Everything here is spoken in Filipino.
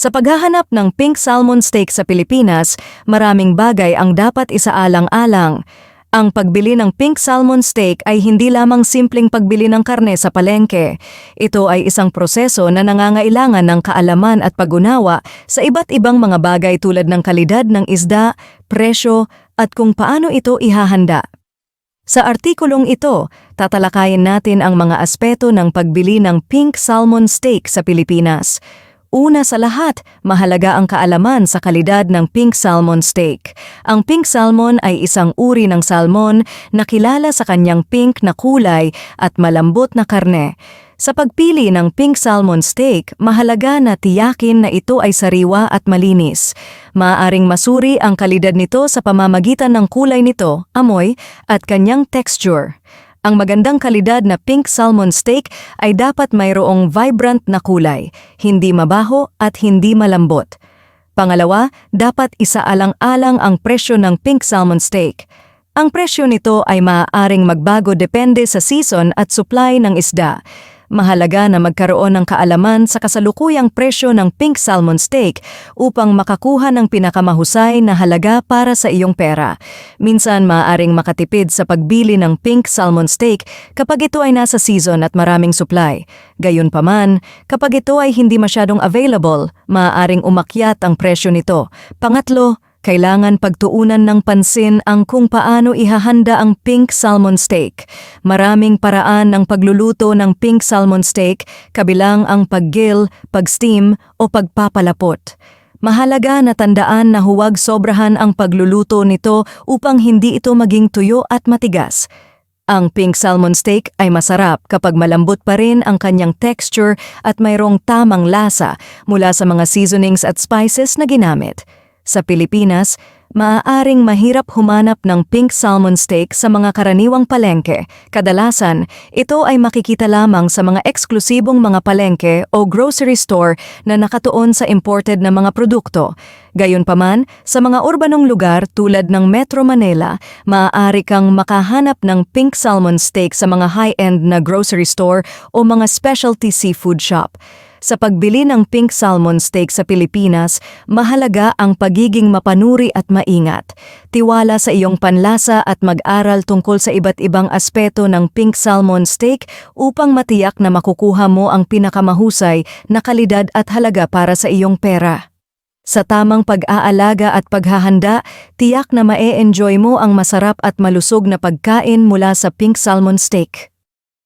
Sa paghahanap ng pink salmon steak sa Pilipinas, maraming bagay ang dapat isaalang-alang. Ang pagbili ng pink salmon steak ay hindi lamang simpleng pagbili ng karne sa palengke. Ito ay isang proseso na nangangailangan ng kaalaman at pag-unawa sa iba't ibang mga bagay tulad ng kalidad ng isda, presyo, at kung paano ito ihahanda. Sa artikulong ito, tatalakayin natin ang mga aspeto ng pagbili ng pink salmon steak sa Pilipinas. Una sa lahat, mahalaga ang kaalaman sa kalidad ng pink salmon steak. Ang pink salmon ay isang uri ng salmon na kilala sa kanyang pink na kulay at malambot na karne. Sa pagpili ng pink salmon steak, mahalaga na tiyakin na ito ay sariwa at malinis. Maaaring masuri ang kalidad nito sa pamamagitan ng kulay nito, amoy, at kanyang texture. Ang magandang kalidad na pink salmon steak ay dapat mayroong vibrant na kulay, hindi mabaho at hindi malambot. Pangalawa, dapat isaalang-alang ang presyo ng pink salmon steak. Ang presyo nito ay maaaring magbago depende sa season at supply ng isda. Mahalaga na magkaroon ng kaalaman sa kasalukuyang presyo ng pink salmon steak upang makakuha ng pinakamahusay na halaga para sa iyong pera. Minsan maaaring makatipid sa pagbili ng pink salmon steak kapag ito ay nasa season at maraming supply. Gayunpaman, kapag ito ay hindi masyadong available, maaaring umakyat ang presyo nito. Pangatlo, kailangan pagtuunan ng pansin ang kung paano ihahanda ang pink salmon steak. Maraming paraan ng pagluluto ng pink salmon steak, kabilang ang pag-grill, pag-steam o pagpapalapot. Mahalaga na tandaan na huwag sobrahan ang pagluluto nito upang hindi ito maging tuyo at matigas. Ang pink salmon steak ay masarap kapag malambot pa rin ang kanyang texture at mayroong tamang lasa mula sa mga seasonings at spices na ginamit. Sa Pilipinas, maaaring mahirap humanap ng pink salmon steak sa mga karaniwang palengke. Kadalasan, ito ay makikita lamang sa mga eksklusibong mga palengke o grocery store na nakatuon sa imported na mga produkto. Gayunpaman, sa mga urbanong lugar tulad ng Metro Manila, maaari kang makahanap ng pink salmon steak sa mga high-end na grocery store o mga specialty seafood shop. Sa pagbili ng pink salmon steak sa Pilipinas, mahalaga ang pagiging mapanuri at maingat. Tiwala sa iyong panlasa at mag-aral tungkol sa iba't ibang aspeto ng pink salmon steak upang matiyak na makukuha mo ang pinakamahusay na kalidad at halaga para sa iyong pera. Sa tamang pag-aalaga at paghahanda, tiyak na mae-enjoy mo ang masarap at malusog na pagkain mula sa pink salmon steak.